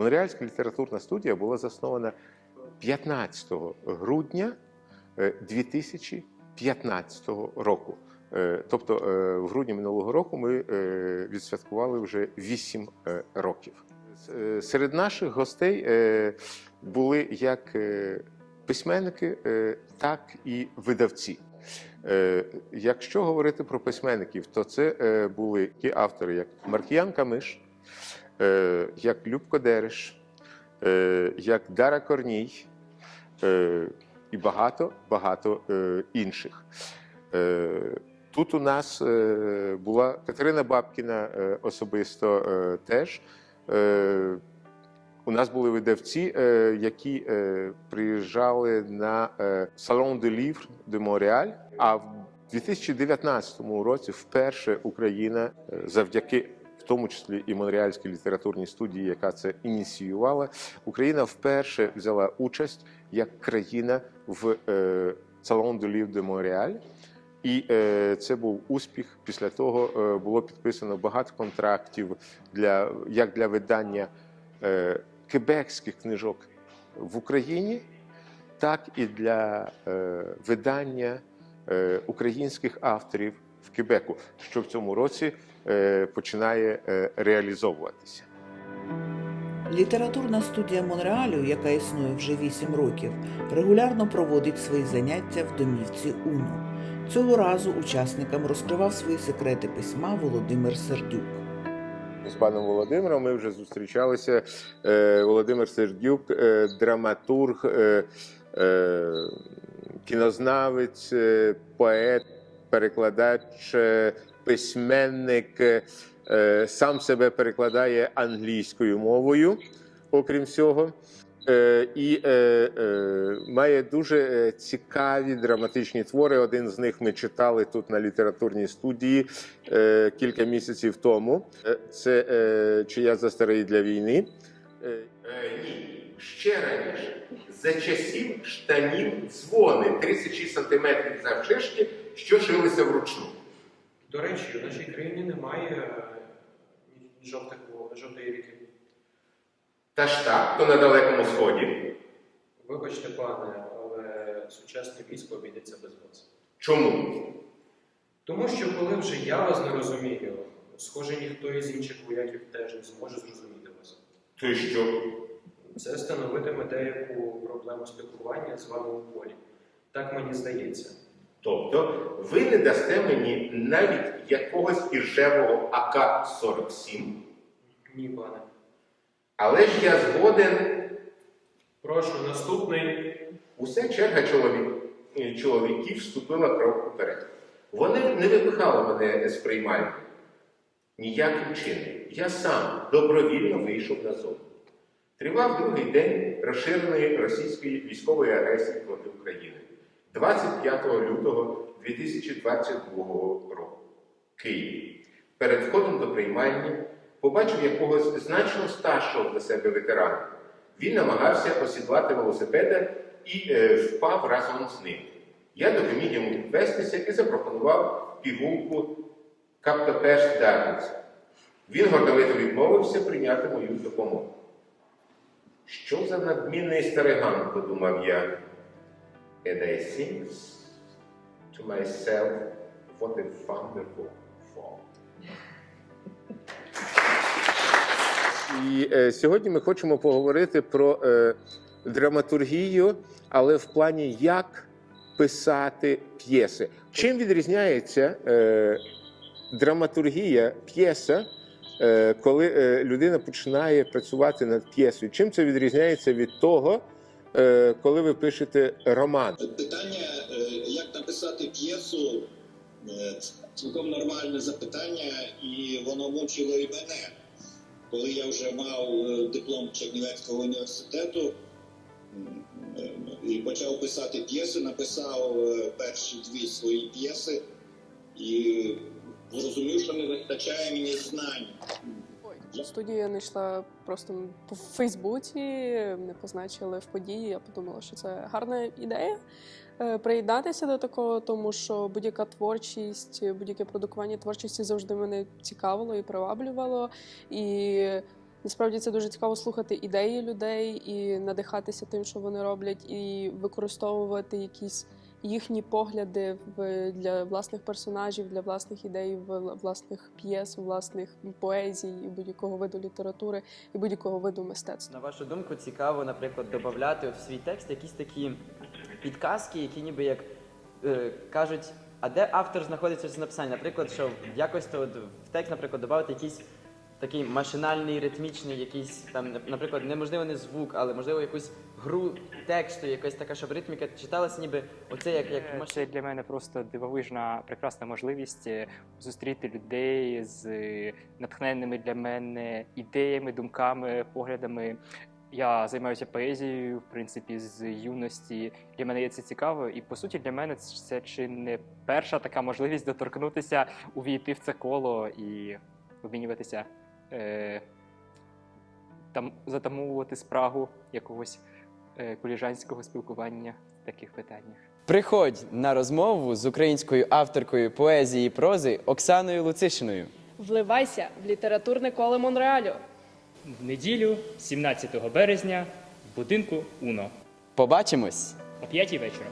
Монреальська літературна студія була заснована 15 грудня е, 2015 року. Е, Тобто е, в грудні минулого року ми е, відсвяткували вже 8 е, років. Е, Серед наших гостей е, були як е, письменники, е, так і видавці. Е, Якщо говорити про письменників, то це е, були ті автори, як Маркіян Камиш, е, як Любко Дереш, е, як Дара Корній е, і багато багато е, інших. Е, Тут у нас е, була Катерина Бабкіна е, особисто е, теж. Е, У нас були видавці, е, які е, приїжджали на е, Салон де Лівр де Монреаль. А в 2019 році вперше Україна е, завдяки тому числі і Монреальській літературній студії, яка це ініціювала, Україна вперше взяла участь як країна в Салон де Лівр де Монреаль. І е, це був успіх. Після того е, було підписано багато контрактів для як для видання е, кебекських книжок в Україні, так і для е, видання е, українських авторів в Кебеку, що в цьому році е, починає е, реалізовуватися. Літературна студія Монреалю, яка існує вже 8 років, регулярно проводить свої заняття в домівці Уно. Цього разу учасникам розкривав свої секрети письма Володимир Сердюк. З паном Володимиром ми вже зустрічалися. Е, Володимир Сердюк, драматург, кінознавець, поет, перекладач, е, письменник, е, сам себе перекладає англійською мовою, окрім всього. Е, І має дуже цікаві драматичні твори. Один з них ми читали тут на літературній студії кілька місяців тому. Це е, чи я застарий для війни? Ні, ще раніше. За часів штанів дзвони 36 сантиметрів завширшки, що шилися вручну. До речі, в нашій країні немає е, жовтих, жовтої ріки. Та ж так, то на далекому сході. Вибачте, пане, але сучасне військо обійдеться без вас. Чому? Тому що коли вже я вас не розумію, схоже, ніхто із інших вояків теж не зможе зрозуміти вас. То й що? Це становитиме деяку проблему спілкування з вами у полі. Так мені здається. Тобто ви не дасте мені навіть якогось іржевого АК-47, Ні, пане. але ж я згоден Прошу, наступний. Уся черга чоловік, е, чоловіків вступила крок уперед. Вони не випихали мене з приймальні. Ніяким чином. Я сам добровільно вийшов на зону. Тривав другий день розширеної російської військової агресії проти України 25 лютого 2022 року. Київ. Перед входом до приймальні побачив якогось значно старшого за себе ветерана. Він намагався осідлати велосипеда і е, впав разом з ним. Я допоміг йому підвестися і запропонував пігулку Каптоперс Дарниць. Він гордовито відмовився прийняти мою допомогу. Що за надмінний стариган, подумав я. And I think to myself, what a wonderful fall. І е, сьогодні ми хочемо поговорити про е, драматургію, але в плані як писати п'єси. Чим відрізняється е, драматургія п'єса, е, коли е, людина починає працювати над п'єсою? Чим це відрізняється від того, коли ви пишете роман? Питання, е, як написати п'єсу, е, цілком нормальне запитання, і воно мучило і мене. Коли я вже мав е, диплом Чернівецького університету е, і почав писати п'єси, написав е, перші дві свої п'єси і зрозумів, що не вистачає мені знань. Студію я знайшла просто по Фейсбуці, мене позначили в події. Я подумала, що це гарна ідея е, приєднатися до такого, тому що будь-яка творчість, будь-яке продукування творчості завжди мене цікавило і приваблювало. І Насправді це дуже цікаво слухати ідеї людей і надихатися тим, що вони роблять, і використовувати якісь їхні погляди в для власних персонажів, для власних ідей, в власних п'єс, власних поезій, і будь-якого виду літератури і будь-якого виду мистецтва. На вашу думку, цікаво, наприклад, додати в свій текст якісь такі підказки, які ніби як е, кажуть, а де автор знаходиться з написання? Наприклад, що якось то в текст, наприклад, додати якийсь такий машинальний, ритмічний, якийсь там, наприклад, неможливо не звук, але можливо якусь гру тексту, якась така, щоб ритміка читалася, ніби оце як, як Е, маш... Це для мене просто дивовижна, прекрасна можливість е, зустріти людей з е, натхненними для мене ідеями, думками, поглядами. Я займаюся поезією, в принципі, з юності. Для мене є це цікаво, і по суті для мене це чи не перша така можливість доторкнутися, увійти в це коло і обмінюватися, е, там затамовувати спрагу якогось е, коліжанського спілкування в таких питаннях. Приходь на розмову з українською авторкою поезії і прози Оксаною Луцишиною. Вливайся в літературне коло Монреалю. В неділю, 17 березня, в будинку Уно Побачимось! о 5 вечора.